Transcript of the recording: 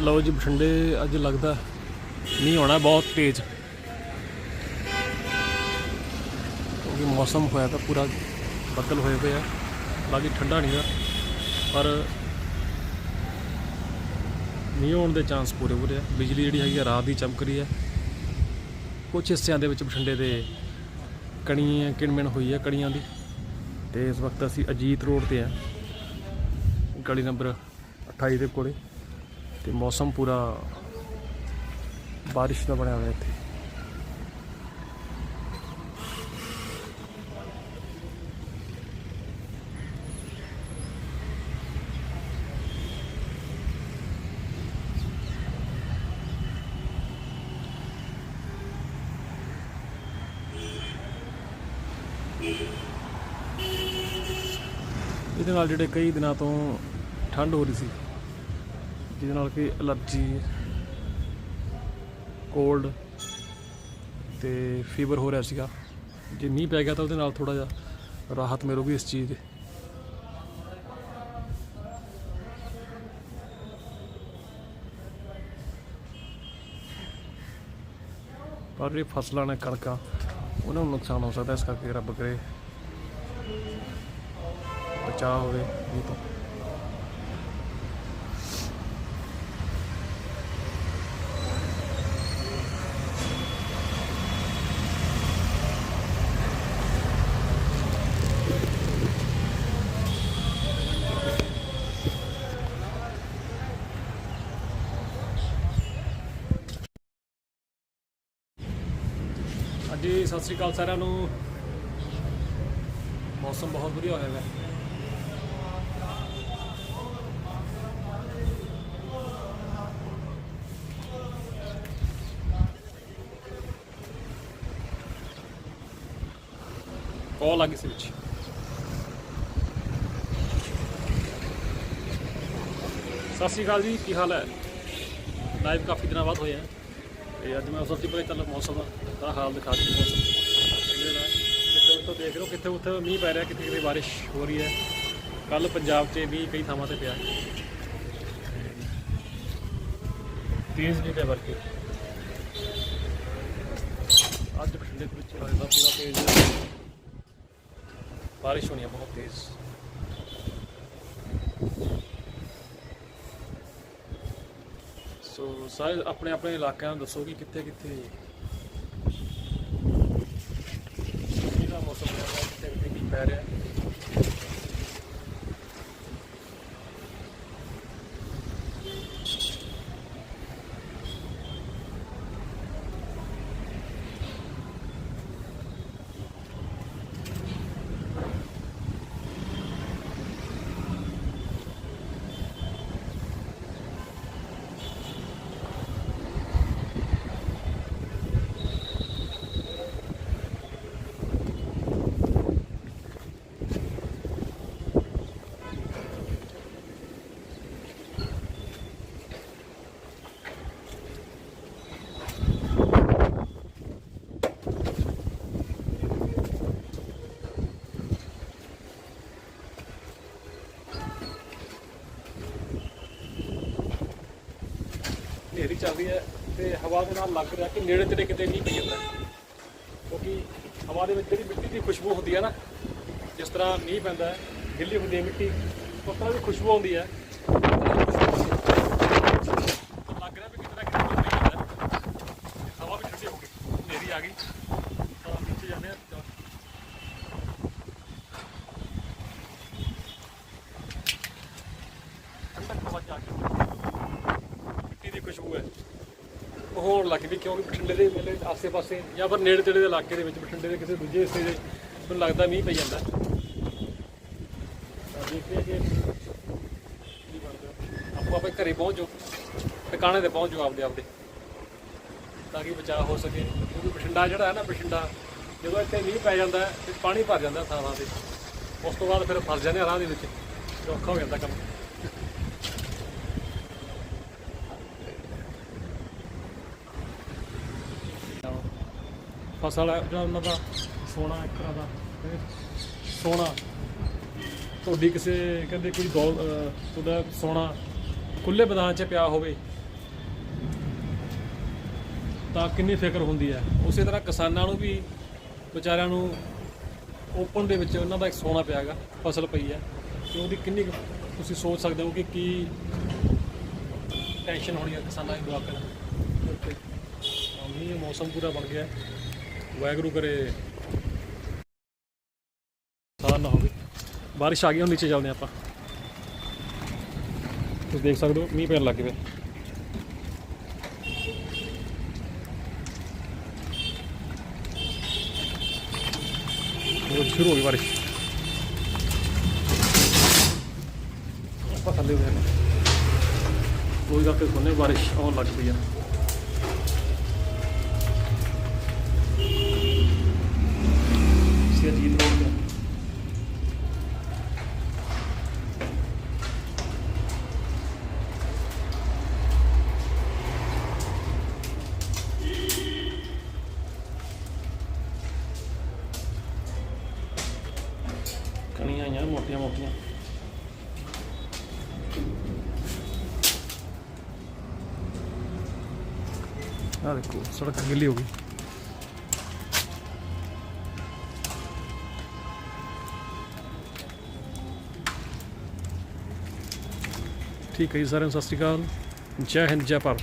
ਲਓ ਜੀ, ਬਠਿੰਡੇ ਅੱਜ ਲੱਗਦਾ ਮੀਂਹ ਹੋਣਾ ਬਹੁਤ ਤੇਜ਼। ਕਿਉਂਕਿ ਮੌਸਮ ਹੋਇਆ ਤਾਂ ਪੂਰਾ ਬੱਦਲ ਹੋਏ ਪਏ ਆ, ਬਾਕੀ ਠੰਡਾ ਨਹੀਂ ਆ ਪਰ ਮੀਂਹ ਹੋਣ ਦੇ ਚਾਂਸ ਪੂਰੇ ਪੂਰੇ ਆ। ਬਿਜਲੀ ਜਿਹੜੀ ਹੈਗੀ ਆ, ਰਾਤ ਦੀ ਚਮਕ ਰਹੀ ਹੈ ਕੁਝ ਹਿੱਸਿਆਂ ਦੇ ਵਿੱਚ ਬਠਿੰਡੇ ਦੇ ਕਣੀ ਕਿਣਮਿਣ ਹੋਈ ਹੈ ਕਣੀਆਂ ਦੀ। ਤੇ ਇਸ ਵਕਤ ਅਸੀਂ ਅਜੀਤ ਰੋਡ ਤੇ ਆ, ਗਲੀ ਨੰਬਰ 28 ਦੇ ਕੋਲੇ। ਤੇ ਮੌਸਮ ਪੂਰਾ ਬਾਰਿਸ਼ ਦਾ ਬਣਿਆ ਹੋਇਆ ਇੱਥੇ। ਇਹਦੇ ਨਾਲ ਜਿਹੜੇ ਕਈ ਦਿਨਾਂ ਤੋਂ ਠੰਡ ਹੋ ਰਹੀ ਸੀ ਜਿਹਦੇ ਨਾਲ ਕਿ ਅਲਰਜੀ, ਕੋਲਡ ਤੇ ਫੀਵਰ ਹੋ ਰਿਹਾ ਸੀਗਾ। ਜੇ ਮੀਂਹ ਪੈ ਗਿਆ ਤਾਂ ਉਹਦੇ ਨਾਲ ਥੋੜਾ ਜਿਹਾ ਰਾਹਤ ਮਿਲੂਗੀ ਇਸ ਚੀਜ਼ ਦੀ। ਪਰ ਇਹ ਫਸਲਾਂ ਨੇ ਕਣਕਾਂ, ਉਹਨਾਂ ਨੂੰ ਨੁਕਸਾਨ ਹੋ ਸਕਦਾ ਇਸ ਕਰਕੇ ਰੱਬ ਕਰੇ। ਬਚਾਅ ਹੋਵੇ ਇਹ ਤੋਂ। ਹਾਂਜੀ, ਸਤਿ ਸ੍ਰੀ ਅਕਾਲ ਸਾਰਿਆਂ ਨੂੰ। ਮੌਸਮ ਬਹੁਤ ਵਧੀਆ ਹੋਇਆ ਹੈ ਕਾਲ ਆ ਗਈ ਸੀ ਵਿੱਚ। ਸਤਿ ਸ੍ਰੀ ਅਕਾਲ ਜੀ, ਕੀ ਹਾਲ ਹੈ? ਲਾਈਵ ਕਾਫੀ ਦਿਨਾਂ ਬਾਅਦ ਹੋਇਆ ਤੇ ਅੱਜ ਮੈਂ ਸੋਚੀ ਪਈ ਚੱਲ ਮੌਸਮ ਦਾ ਹਾਲ ਦਿਖਾ ਦਿੰਦਾ ਮੌਸਮ। ਜਿਹੜਾ ਕਿਤੇ ਦੇਖ ਲਓ, ਕਿੱਥੇ ਉੱਥੇ ਮੀਂਹ ਪੈ ਰਿਹਾ, ਕਿਤੇ ਕਿਤੇ ਬਾਰਿਸ਼ ਹੋ ਰਹੀ ਹੈ। ਕੱਲ ਪੰਜਾਬ 'ਚ ਵੀ ਕਈ ਥਾਵਾਂ ਤੇ ਪਿਆ। ਤੇਜ਼ ਵੀ ਪਿਆ ਵਰਕੇ ਅੱਜ ਬਠਿੰਡੇ ਦੇ ਵਿੱਚ ਹੋਇਆ ਪੂਰਾ ਤੇਜ਼। ਬਾਰਿਸ਼ ਹੋਣੀ ਹੈ ਬਹੁਤ ਤੇਜ਼ ਸੋ ਸਾਰੇ ਆਪਣੇ ਆਪਣੇ ਇਲਾਕਿਆਂ ਨੂੰ ਦੱਸੋ ਕਿ ਕਿੱਥੇ ਕਿੱਥੇ ਕਿਹਦਾ ਮੌਸਮ ਹੈ, ਕਿੱਥੇ ਕਿੱਥੇ ਕੀ ਪੈ ਰਿਹਾ? ਹਨੇਰੀ ਚੱਲ ਰਹੀ ਹੈ ਤੇ ਹਵਾ ਦੇ ਨਾਲ ਲੱਗ ਰਿਹਾ ਕਿ ਨੇੜੇ ਤੇੜੇ ਕਿਤੇ ਨਹੀਂ ਪਈ ਜਾਂਦਾ ਕਿਉਂਕਿ ਹਵਾ ਦੇ ਵਿੱਚ ਜਿਹੜੀ ਮਿੱਟੀ ਦੀ ਖੁਸ਼ਬੂ ਹੁੰਦੀ ਹੈ ਨਾ, ਜਿਸ ਤਰ੍ਹਾਂ ਮੀਂਹ ਪੈਂਦਾ ਹੈ, ਗਿੱਲੀ ਹੁੰਦੀ ਹੈ ਮਿੱਟੀ, ਉਸ ਤਰ੍ਹਾਂ ਦੀ ਖੁਸ਼ਬੂ ਆਉਂਦੀ ਹੈ ਲੱਗ ਰਿਹਾ ਵੀ ਕਿਤੇ ਨਾ ਕਿਤੇ ਮੀਂਹ ਪਈ ਜਾਂਦਾ ਹੈ। ਹਵਾ ਵੀ ਠੰਡੀ ਹੋ ਗਈ ਹਨੇਰੀ ਆ ਗਈ ਤਾਂ ਪਿੱਛੇ ਜਾਂਦੇ ਆ ਠੰਡਕ ਹਵਾ ਚ ਆ ਕੇ ਮਿੱਟੀ ਦੀ ਖੁਸ਼ਬੂ ਹੈ ਉਹ ਹੋਣ ਲੱਗ ਪਈ ਕਿਉਂਕਿ ਬਠਿੰਡੇ ਦੇ ਮੇਲੇ ਆਸੇ-ਪਾਸੇ ਜਾਂ ਫਿਰ ਨੇੜੇ ਤੇੜੇ ਦੇ ਇਲਾਕੇ ਦੇ ਵਿੱਚ ਬਠਿੰਡੇ ਦੇ ਕਿਸੇ ਦੂਜੇ ਹਿੱਸੇ ਦੇ ਮੈਨੂੰ ਲੱਗਦਾ ਮੀਂਹ ਪਈ ਜਾਂਦਾ। ਤਾਂ ਦੇਖਦੇ ਕਿ ਕੀ ਬਣਦਾ। ਆਪੋ ਆਪਣੇ ਘਰੇ ਪਹੁੰਚ ਜਾਓ, ਟਿਕਾਣੇ ਤੇ ਪਹੁੰਚ ਜਾਓ ਆਪਦੇ ਆਪਦੇ। ਤਾਂ ਕਿ ਬਚਾਅ ਹੋ ਸਕੇ, ਕਿਉਂਕਿ ਬਠਿੰਡਾ ਜਿਹੜਾ ਹੈ ਨਾ, ਬਠਿੰਡਾ ਜਦੋਂ ਇੱਥੇ ਮੀਂਹ ਪੈ ਜਾਂਦਾ ਹੈ, ਤੇ ਪਾਣੀ ਭਰ ਜਾਂਦਾ ਥਾਂ ਥਾਂ ਤੇ, ਉਸ ਤੋਂ ਬਾਅਦ ਫਿਰ ਫਸ ਜਾਂਦੇ ਆ ਰਾਹ ਦੇ ਵਿੱਚ ਤੇ ਔਖਾ ਹੋ ਜਾਂਦਾ ਕੰਮ। ਫਸਲ ਹੈ ਜਿਹੜਾ ਉਹਨਾਂ ਦਾ ਸੋਨਾ ਇੱਕ ਤਰ੍ਹਾਂ ਦਾ ਸੋਨਾ। ਤੁਹਾਡੀ ਕਿਸੇ ਕਹਿੰਦੇ ਕੋਈ ਦੌਲ ਅਹ, ਸੋਨਾ ਖੁੱਲੇ ਮੈਦਾਨ 'ਚ ਪਿਆ ਹੋਵੇ ਤਾਂ ਕਿੰਨੀ ਫਿਕਰ ਹੁੰਦੀ ਹੈ? ਉਸੇ ਤਰ੍ਹਾਂ ਕਿਸਾਨਾਂ ਨੂੰ ਵੀ ਵਿਚਾਰਿਆਂ ਨੂੰ ਓਪਨ ਦੇ ਵਿੱਚ ਉਹਨਾਂ ਦਾ ਇੱਕ ਸੋਨਾ ਪਿਆ ਹੈਗਾ ਫਸਲ ਪਈ ਹੈ। ਤੇ ਉਹਦੀ ਕਿੰਨੀ ਕੁ ਤੁਸੀਂ ਸੋਚ ਸਕਦੇ ਹੋ ਕਿ ਕੀ ਟੈਨਸ਼ਨ ਹੋਣੀ ਹੈ ਕਿਸਾਨਾਂ ਦੀ ਦੁਆ ਓਕੇ ਮੀਂਹ ਮੌਸਮ ਪੂਰਾ ਬਣ ਗਿਆ ਵਾਹਿਗੁਰੂ ਕਰੇ। ਨੁਕਸਾਨ ਨਾ ਹੋਵੇ। ਬਾਰਿਸ਼ ਆ ਗਈ, ਹੁਣ ਨੀਚੇ ਚੱਲਦੇ ਹਾਂ ਆਪਾਂ। ਤੁਸੀਂ ਦੇਖ ਸਕਦੇ ਹੋ, ਮੀਂਹ ਪੈਣ ਲੱਗ ਪਿਆ। ਉਹ ਸ਼ੁਰੂ ਹੋ ਗਈ ਬਾਰਿਸ਼। ਆਪਾਂ ਥੱਲੇ ਹੋਏ ਨੇ ਕੋਈ ਕਰਕੇ ਸੁਣਨੇ ਬਾਰਿਸ਼ ਆਉਣ ਲੱਗ ਪਈ ਆ ਸੀ ਰੋਡ ਤੇ ਕਣੀਆਂ ਆਈਆਂ ਮੋਟੀਆਂ ਮੋਟੀਆਂ। ਆ ਦੇਖੋ ਸੜਕ ਗਿੱਲੀ ਹੋ ਗਈ। ਠੀਕ ਹੈ ਜੀ ਸਾਰਿਆਂ ਨੂੰ ਸਤਿ ਸ਼੍ਰੀ ਅਕਾਲ। ਜੈ ਹਿੰਦ ਜੈ ਭਾਰਤ।